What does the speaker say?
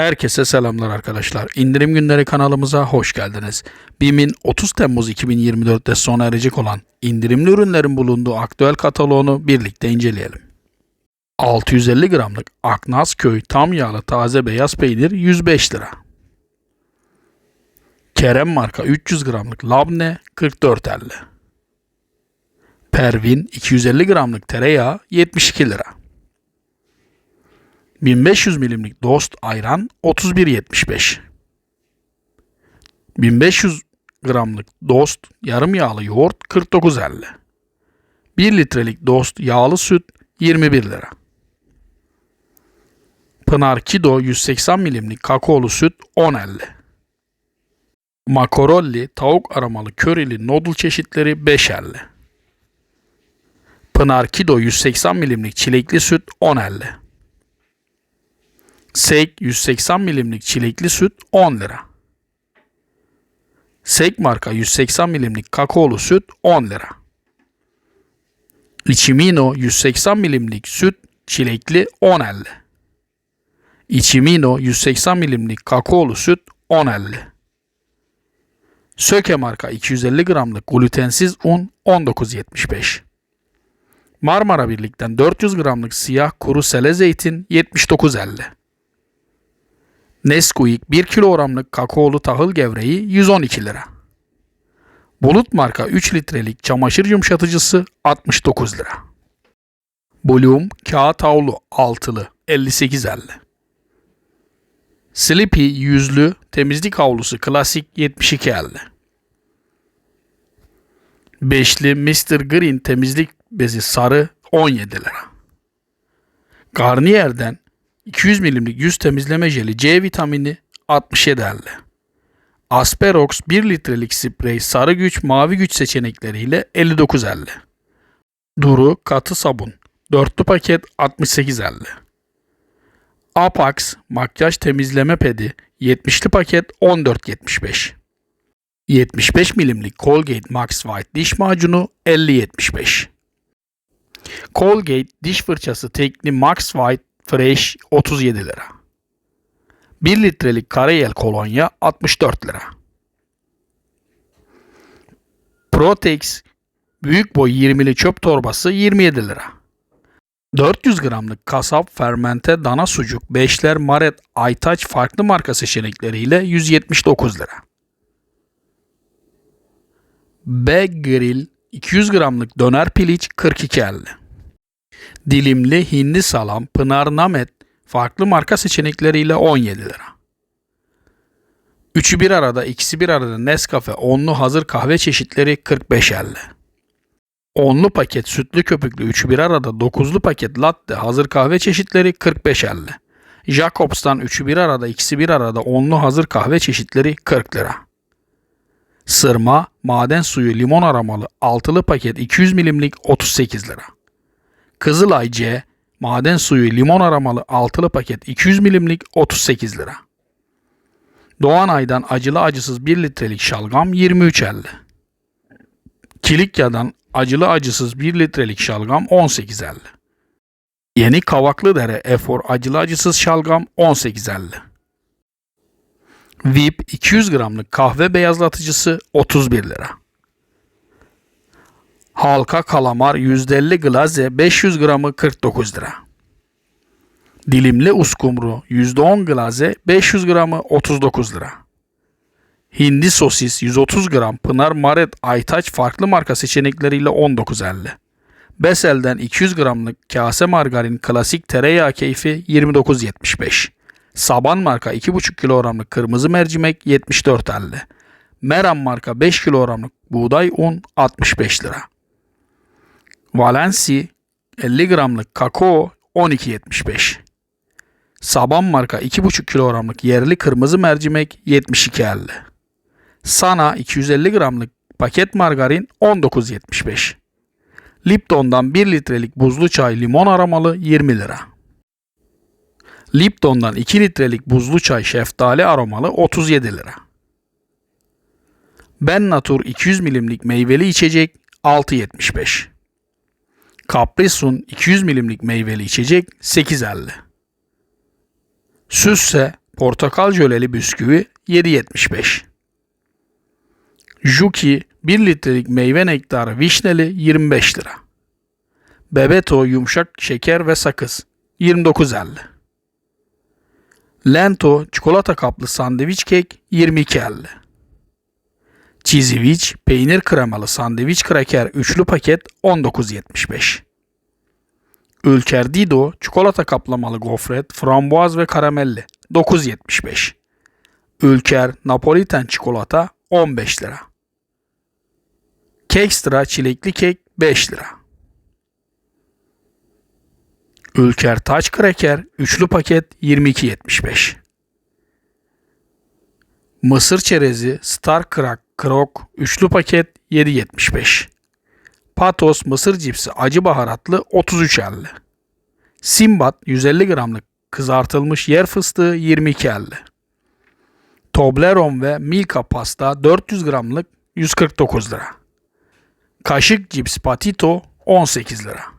Herkese selamlar arkadaşlar. İndirim günleri kanalımıza hoş geldiniz. BİM'in 30 Temmuz 2024'te sona erecek olan indirimli ürünlerin bulunduğu aktüel kataloğunu birlikte inceleyelim. 650 gramlık Aknaz Köy tam yağlı taze beyaz peynir 105 lira. Kerem marka 300 gramlık labne 44.50. Pervin 250 gramlık tereyağı 72 lira. 1500 milimlik Dost ayran 31.75. 1500 gramlık Dost yarım yağlı yoğurt 49.50. 1 litrelik Dost yağlı süt 21 lira. Pınar Kido 180 milimlik kakaolu süt 10.50. Makarolli tavuk aromalı körili noodle çeşitleri 5.50. Pınar Kido 180 milimlik çilekli süt 10.50. Sek 180 milimlik çilekli süt 10 lira. Sek marka 180 milimlik kakaolu süt 10 lira. Ichimino 180 milimlik süt çilekli 10.50. Ichimino 180 milimlik kakaolu süt 10.50. Söke marka 250 gramlık glutensiz un 19.75. Marmara Birlik'ten 400 gramlık siyah kuru sele zeytin 79.50. Nesquik 1 kilogramlık kakaolu tahıl gevreği 112 lira. Bulut marka 3 litrelik çamaşır yumuşatıcısı 69 lira. Bloom kağıt havlu altılı 58.50. Sleepy yüzlü temizlik havlusu klasik 72.50. Beşli Mr. Green temizlik bezi sarı 17 lira. Garnier'den 200 milimlik yüz temizleme jeli C vitamini 67.50. Asperox 1 litrelik sprey sarı güç mavi güç seçenekleriyle 59.50. Duru katı sabun dörtlü paket 68.50. Apax makyaj temizleme pedi 70'li paket 14.75. 75 milimlik Colgate Max White diş macunu 50.75. Colgate diş fırçası tekli Max White Fresh 37 lira. 1 litrelik Karayel kolonya 64 lira. Protex büyük boy 20'li çöp torbası 27 lira. 400 gramlık kasap fermente dana sucuk beşler Maret Aytaç farklı marka seçenekleriyle 179 lira. B Grill 200 gramlık döner piliç 42.50. Dilimli hindi salam Pınar Namet farklı marka seçenekleriyle 17 lira. Üçü bir arada, ikisi bir arada Nescafe onlu hazır kahve çeşitleri 45.50. Onlu paket sütlü köpüklü üçü bir arada dokuzlu paket latte hazır kahve çeşitleri 45.50. Jacobs'tan üçü bir arada, ikisi bir arada onlu hazır kahve çeşitleri 40 lira. Sırma, maden suyu limon aromalı altılı paket 200 milimlik 38 lira. Kızılay C, maden suyu limon aromalı altılı paket 200 milimlik 38 lira. Doğanay'dan acılı acısız 1 litrelik şalgam 23.50. Kilikya'dan acılı acısız 1 litrelik şalgam 18.50. Yeni Kavaklıdere Efor acılı acısız şalgam 18.50. VIP 200 gramlık kahve beyazlatıcısı 31 lira. Halka kalamar %50 glaze 500 gramı 49 lira. Dilimli uskumru %10 glaze 500 gramı 39 lira. Hindi sosis 130 gram Pınar Maret Aytaç farklı marka seçenekleriyle 19.50. Besel'den 200 gramlık kase margarin klasik tereyağı keyfi 29.75. Saban marka 2,5 kilogramlık kırmızı mercimek 74.50. Meram marka 5 kilogramlık buğday un 65 lira. Valensi 50 gramlık kakao 12.75. Saban marka 2,5 kilogramlık yerli kırmızı mercimek 72.50. Sana 250 gramlık paket margarin 19.75. Lipton'dan 1 litrelik buzlu çay limon aromalı 20 lira. Lipton'dan 2 litrelik buzlu çay şeftali aromalı 37 lira. Ben Natur 200 milimlik meyveli içecek 6.75. Capri Sun 200 milimlik meyveli içecek 8.50. Süsse portakal jöleli bisküvi 7.75. Juki 1 litrelik meyve nektarı vişneli 25 lira. Bebeto yumuşak şeker ve sakız 29.50. Lento çikolata kaplı sandviç kek 22.50. Cheezywiç peynir kremalı sandviç kraker üçlü paket 19.75. Ülker Dido çikolata kaplamalı gofret frambuaz ve karamelli 9.75. Ülker Napoliten çikolata 15 lira. Kekstra çilekli kek 5 lira. Ülker Taç Kraker üçlü paket 22.75. Mısır çerezi Star Crack Krok üçlü paket 7.75. Patos mısır cipsi acı baharatlı 33.50. Simbat 150 gramlık kızartılmış yer fıstığı 22.50. Toblerone ve Milka pasta 400 gramlık 149 lira. Kaşık cips patito 18 lira.